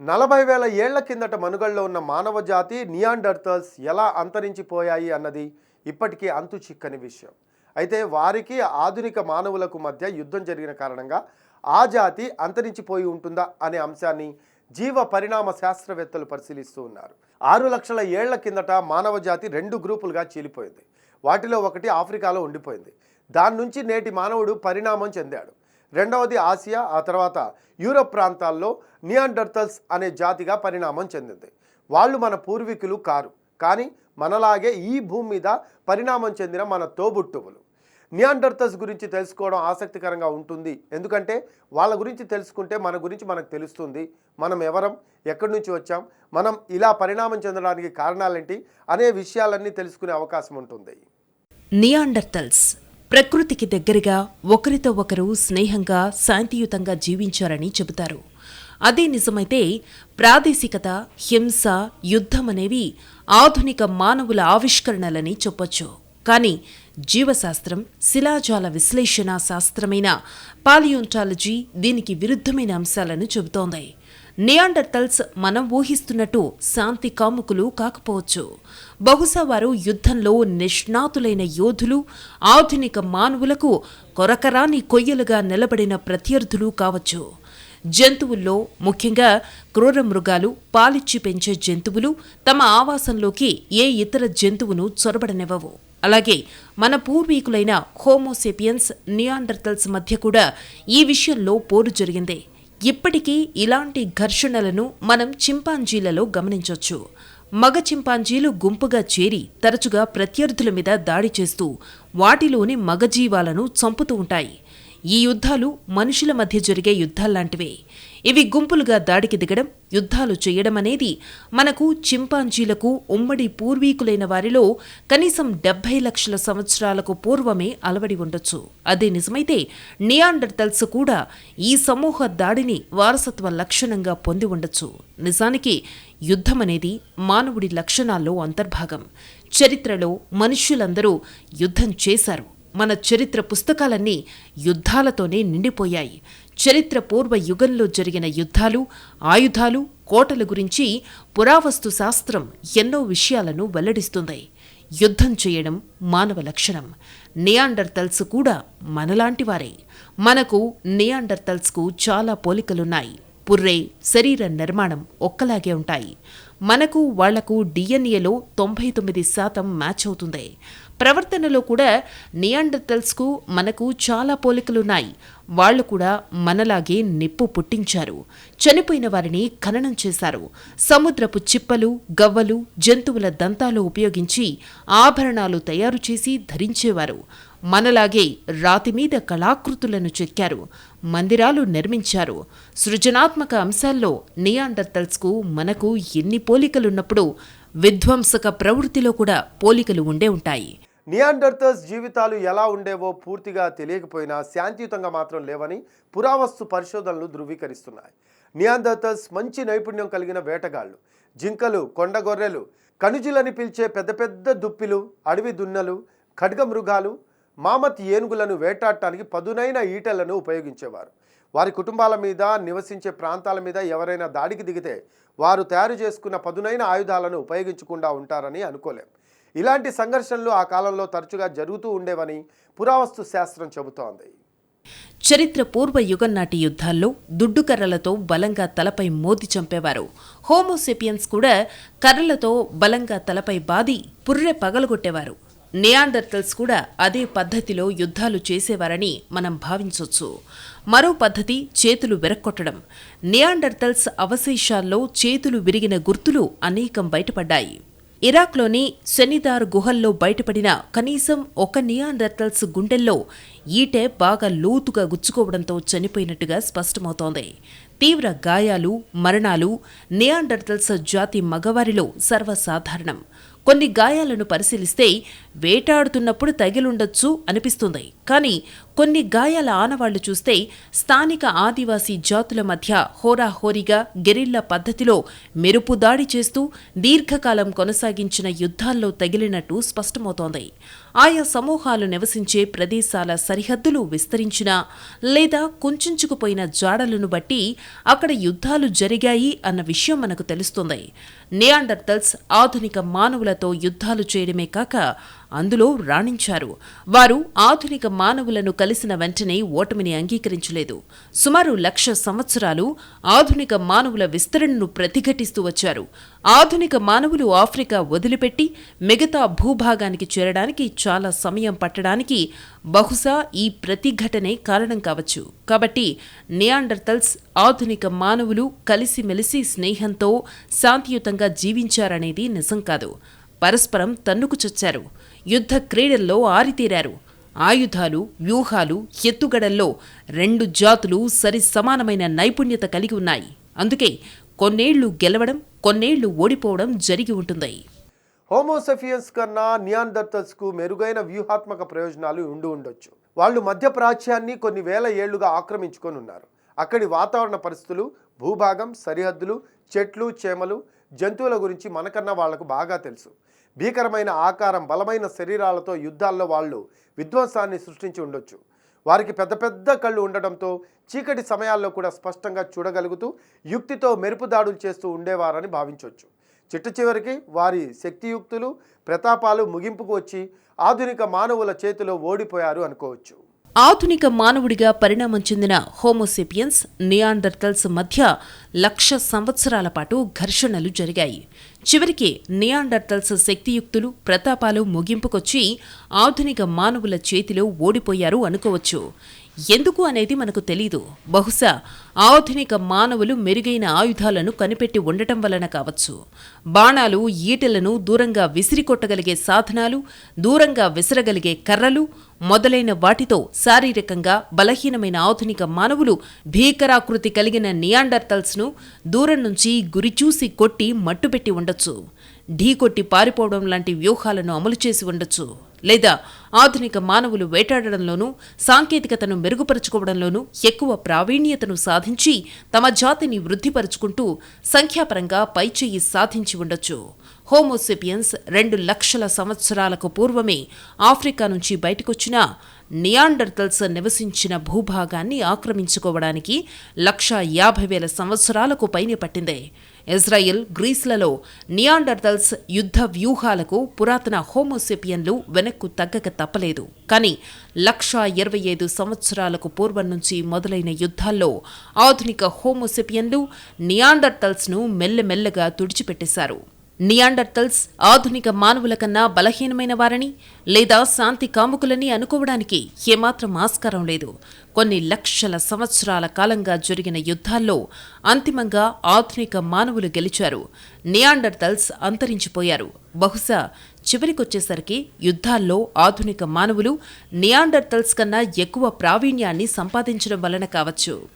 నలభై వేల ఏళ్ళ కిందట మనుగడలో ఉన్న మానవ జాతి నియాండర్తల్స్ ఎలా అంతరించిపోయాయి అన్నది ఇప్పటికీ అంతు చిక్కని విషయం. అయితే వారికి ఆధునిక మానవులకు మధ్య యుద్ధం జరిగిన కారణంగా ఆ జాతి అంతరించిపోయి ఉంటుందా అనే అంశాన్ని జీవ పరిణామ శాస్త్రవేత్తలు పరిశీలిస్తూ ఉన్నారు. ఆరు లక్షల ఏళ్ళ కిందట మానవ జాతి రెండు గ్రూపులుగా చీలిపోయింది. వాటిలో ఒకటి ఆఫ్రికాలో ఉండిపోయింది. దాని నుంచి నేటి మానవుడు పరిణామం చెందాడు. రెండవది ఆసియా ఆ తర్వాత యూరప్ ప్రాంతాల్లో నియాండర్తల్స్ అనే జాతిగా పరిణామం చెందింది. వాళ్ళు మన పూర్వీకులు కారు కానీ మనలాగే ఈ భూమి మీద పరిణామం చెందిన మన తోబుట్టువులు. నియాండర్తల్స్ గురించి తెలుసుకోవడం ఆసక్తికరంగా ఉంటుంది. ఎందుకంటే వాళ్ళ గురించి తెలుసుకుంటే మన గురించి మనకు తెలుస్తుంది. మనం ఎవరం? ఎక్కడి నుంచి వచ్చాం? మనం ఇలా పరిణామం చెందడానికి కారణాలేంటి? అనే విషయాలన్నీ తెలుసుకునే అవకాశం ఉంటుంది. నియాండర్తల్స్ ప్రకృతికి దగ్గరగా ఒకరితో ఒకరు స్నేహంగా శాంతియుతంగా జీవించారని చెబుతారు. అదే నిజమైతే ప్రాదేశికత హింస యుద్ధం అనేవి ఆధునిక మానవుల ఆవిష్కరణలని చెప్పొచ్చు. కానీ జీవశాస్త్రం శిలాజాల విశ్లేషణ శాస్త్రమైన పాలియోంటాలజీ దీనికి విరుద్ధమైన అంశాలను చెబుతోంది. నియాండర్తల్స్ మనం ఊహిస్తున్నట్టు శాంతి కాముకులు కాకపోవచ్చు. బహుశా వారు యుద్ధంలో నిష్ణాతులైన యోధులు ఆధునిక మానవులకు కొరకరాని కొయ్యలుగా నిలబడిన ప్రత్యర్థులు కావచ్చు. జంతువుల్లో ముఖ్యంగా క్రూర మృగాలు పాలిచ్చి పెంచే జంతువులు తమ ఆవాసంలోకి ఏ ఇతర జంతువును చొరబడనివ్వవు. అలాగే మన పూర్వీకులైన హోమోసేపియన్స్ నియాండర్తల్స్ మధ్య కూడా ఈ విషయంలో పోరు జరిగింది. ఇప్పటికీ ఇలాంటి ఘర్షణలను మనం చింపాంజీలలో గమనించవచ్చు మగ చింపాంజీలు గుంపుగా చేరి తరచుగా ప్రత్యర్థుల మీద దాడి చేస్తూ వాటిలోని మగజీవాలను చంపుతూ ఉంటాయి. ఈ యుద్ధాలు మనుషుల మధ్య జరిగే యుద్ధాల్లాంటివే. ఇవి గుంపులుగా దాడికి దిగడం యుద్ధాలు చేయడం అనేది మనకు చింపాంజీలకు ఉమ్మడి పూర్వీకులైన వారిలో కనీసం డెబ్బై లక్షల సంవత్సరాలకు పూర్వమే అలవడి ఉండొచ్చు. అదే నిజమైతే నియాండర్తల్స్ కూడా ఈ సమూహ దాడిని వారసత్వ లక్షణంగా పొంది ఉండొచ్చు. నిజానికి యుద్ధం అనేది మానవుడి లక్షణాల్లో అంతర్భాగం. చరిత్రలో మనుష్యులందరూ యుద్ధం చేశారు. మన చరిత్ర పుస్తకాలన్నీ యుద్ధాలతోనే నిండిపోయాయి. చరిత్ర పూర్వ యుగంలో జరిగిన యుద్ధాలు ఆయుధాలు కోటల గురించి పురావస్తు శాస్త్రం ఎన్నో విషయాలను వెల్లడిస్తుంది. యుద్ధం చేయడం మానవ లక్షణం. నియాండర్తల్స్ కూడా మనలాంటివారే మనకు నియాండర్తల్స్కు చాలా పోలికలున్నాయి. పుర్రే శరీర నిర్మాణం ఒక్కలాగే ఉంటాయి. మనకు వాళ్ళకు డిఎన్ఏలో తొంభై తొమ్మిది శాతం మ్యాచ్ అవుతుంది. ప్రవర్తనలో కూడా నియాండర్తల్స్కు మనకు చాలా పోలికలున్నాయి. వాళ్ళు కూడా మనలాగే నిప్పు పుట్టించారు. చనిపోయిన వారిని ఖననం చేశారు. సముద్రపు చిప్పలు గవ్వలు జంతువుల దంతాలు ఉపయోగించి ఆభరణాలు తయారు చేసి ధరించేవారు. మనలాగే రాతి మీద కళాకృతులను చెక్కారు. మందిరాలు నిర్మించారు. సృజనాత్మక అంశాల్లో నియాండర్తల్స్కు మనకు ఎన్ని పోలికలున్నప్పుడు విధ్వంసక ప్రవృత్తిలో కూడా పోలికలు ఉండే ఉంటాయి. నియాండర్తల్స్ జీవితాలు ఎలా ఉండేవో పూర్తిగా తెలియకపోయినా శాంతియుతంగా మాత్రం లేవని పురావస్తు పరిశోధనలు ధృవీకరిస్తున్నాయి. నియాండర్తల్స్ మంచి నైపుణ్యం కలిగిన వేటగాళ్ళు. జింకలు కొండగొర్రెలు కణుజులని పిలిచే పెద్ద పెద్ద దుప్పిలు అడవి దున్నలు ఖడ్గమృగాలు మామతి ఏనుగులను వేటాడటానికి పదునైన ఈటలను ఉపయోగించేవారు. వారి కుటుంబాల మీద నివసించే ప్రాంతాల మీద ఎవరైనా దాడికి దిగితే వారు తయారు చేసుకున్న పదునైన ఆయుధాలను ఉపయోగించకుండా ఉంటారని అనుకోలేం. ఇలాంటి సంఘర్షణలు ఆ కాలంలో తరచుగా జరుగుతూ ఉండేవని పురావస్తు శాస్త్రం చెబుతోంది. చరిత్ర పూర్వ యుగం నాటి యుద్ధాల్లో దుడ్డుకర్రలతో బలంగా తలపై మోది చంపేవారు. హోమోసెపియన్స్ కూడా కర్రలతో బలంగా తలపై బాది పుర్రె పగలగొట్టేవారు. నియాండర్టల్స్ కూడా అదే పద్ధతిలో యుద్ధాలు చేసేవారని మనం భావించవచ్చు మరో పద్ధతి చేతులు విరక్కొట్టడం. నియాండర్టల్స్ అవశేషాల్లో చేతులు విరిగిన గుర్తులు అనేకం బయటపడ్డాయి. ఇరాక్లోని శనిదార్ గుహల్లో బయటపడిన కనీసం ఒక నియాండర్తల్స్ గుండెల్లో ఈటె బాగా లోతుగా గుచ్చుకోవడంతో చనిపోయినట్టుగా స్పష్టమవుతోంది. తీవ్ర గాయాలు మరణాలు నియాండర్టల్స్ జాతి మగవారిలో సర్వసాధారణం. కొన్ని గాయాలను పరిశీలిస్తే వేటాడుతున్నప్పుడు తగిలుండొచ్చు అనిపిస్తుంది. కానీ కొన్ని గాయాల ఆనవాళ్ళు చూస్తే స్థానిక ఆదివాసీ జాతుల మధ్య హోరాహోరీగా గెరిల్లా పద్ధతిలో మెరుపు దాడి చేస్తూ దీర్ఘకాలం కొనసాగించిన యుద్ధాల్లో తగిలినట్టు స్పష్టమవుతోంది. ఆయా సమూహాలు నివసించే ప్రదేశాల సరిహద్దులు విస్తరించినా లేదా కుంచుకుపోయిన జాడలను బట్టి అక్కడ యుద్ధాలు జరిగాయి అన్న విషయం మనకు తెలుస్తుంది. నియాండర్తల్స్ ఆధునిక మానవులతో యుద్ధాలు చేయడమే కాక అందులో రాణించారు. వారు ఆధునిక మానవులను కలిసిన వెంటనే ఓటమిని అంగీకరించలేదు. సుమారు లక్ష సంవత్సరాలు ఆధునిక మానవుల విస్తరణను ప్రతిఘటిస్తూ వచ్చారు. ఆధునిక మానవులు ఆఫ్రికా వదిలిపెట్టి మిగతా భూభాగానికి చేరడానికి చాలా సమయం పట్టడానికి బహుశా ఈ ప్రతిఘటనే కారణం కావచ్చు. కాబట్టి నియాండర్తల్స్ ఆధునిక మానవులు కలిసిమెలిసి స్నేహంతో శాంతియుతంగా జీవించారనేది నిజం కాదు. పరస్పరం తన్నుకు చచ్చారు. యుద్ధ క్రీడల్లో ఆరితేరారు. ఆయుధాలు వ్యూహాలు ఎత్తుగడల్లో రెండు జాతులు సరి సమానమైన నైపుణ్యత కలిగి ఉన్నాయి. అందుకే కొన్నేళ్ళు గెలవడం కొన్నేళ్ళు ఓడిపోవడం జరిగి ఉంటుంది. హోమోసెఫియన్స్ కన్నా నియాండర్తల్స్కు మెరుగైన వ్యూహాత్మక ప్రయోజనాలు ఉండి ఉండొచ్చు. వాళ్ళు మధ్య ప్రాచ్యాన్ని కొన్ని వేల ఏళ్ళుగా ఆక్రమించుకొని ఉన్నారు అక్కడి వాతావరణ పరిస్థితులు భూభాగం సరిహద్దులు చెట్లు చేమలు జంతువుల గురించి మనకన్నా వాళ్ళకు బాగా తెలుసు. భీకరమైన ఆకారం బలమైన శరీరాలతో యుద్ధాల్లో వాళ్ళు విధ్వంసాన్ని సృష్టించి ఉండొచ్చు. వారికి పెద్ద పెద్ద కళ్ళు ఉండడంతో చీకటి సమయాల్లో కూడా స్పష్టంగా చూడగలుగుతూ యుక్తితో మెరుపు దాడులు చేస్తూ ఉండేవారని భావించవచ్చు చిట్ట చివరికి వారి శక్తియుక్తులు ప్రతాపాలు ముగింపుకు వచ్చి ఆధునిక మానవుల చేతిలో ఓడిపోయారు అనుకోవచ్చు. ఆధునిక మానవుడిగా పరిణామం చెందిన హోమోసిపియన్స్ నియాండర్తల్స్ మధ్య లక్ష సంవత్సరాల పాటు ఘర్షణలు జరిగాయి. చివరికి నియాండర్తల్స్ శక్తియుక్తులు ప్రతాపాలు ముగింపుకొచ్చి ఆధునిక మానవుల చేతిలో ఓడిపోయారు అనుకోవచ్చు. ఎందుకు అనేది మనకు తెలీదు. బహుశా ఆధునిక మానవులు మెరుగైన ఆయుధాలను కనిపెట్టి ఉండటం వలన కావచ్చు. బాణాలు ఈటెలను దూరంగా విసిరికొట్టగలిగే సాధనాలు దూరంగా విసరగలిగే కర్రలు మొదలైన వాటితో శారీరకంగా బలహీనమైన ఆధునిక మానవులు భీకరాకృతి కలిగిన నియాండర్తల్స్ను దూరం నుంచి గురిచూసి కొట్టి మట్టుపెట్టి ఉండొచ్చు. ఢీకొట్టి పారిపోవడం లాంటి వ్యూహాలను అమలు చేసి ఉండొచ్చు. లేదా ఆధునిక మానవులు వేటాడడంలోనూ సాంకేతికతను మెరుగుపరుచుకోవడంలోనూ ఎక్కువ ప్రావీణ్యతను సాధించి తమ జాతిని వృద్ధిపరుచుకుంటూ సంఖ్యాపరంగా పైచేయి సాధించి ఉండొచ్చు. హోమోసిపియన్స్ రెండు లక్షల సంవత్సరాలకు పూర్వమే ఆఫ్రికా నుంచి బయటకొచ్చిన నియాండర్తల్స్ నివసించిన భూభాగాన్ని ఆక్రమించుకోవడానికి లక్షా యాభై వేల సంవత్సరాలకు పైనే పట్టింది. ఇజ్రాయెల్ గ్రీస్లలో నియాండర్తల్స్ యుద్ధ వ్యూహాలకు పురాతన హోమోసెపియన్లు వెనక్కు తగ్గక తప్పలేదు. కానీ లక్షా ఇరవై ఐదు సంవత్సరాలకు పూర్వం నుంచి మొదలైన యుద్ధాల్లో ఆధునిక హోమోసెపియన్లు నియాండర్తల్స్ను మెల్లమెల్లగా తుడిచిపెట్టేశారు. నియాండర్తల్స్ ఆధునిక మానవుల కన్నా బలహీనమైన వారని లేదా శాంతి కాముకులని అనుకోవడానికి ఏమాత్రం ఆస్కారం లేదు. కొన్ని లక్షల సంవత్సరాల కాలంగా జరిగిన యుద్ధాల్లో అంతిమంగా ఆధునిక మానవులు గెలిచారు. నియాండర్తల్స్ అంతరించిపోయారు. బహుశా చివరికొచ్చేసరికి యుద్ధాల్లో ఆధునిక మానవులు నియాండర్తల్స్ కన్నా ఎక్కువ ప్రావీణ్యాన్ని సంపాదించడం వలన కావచ్చు.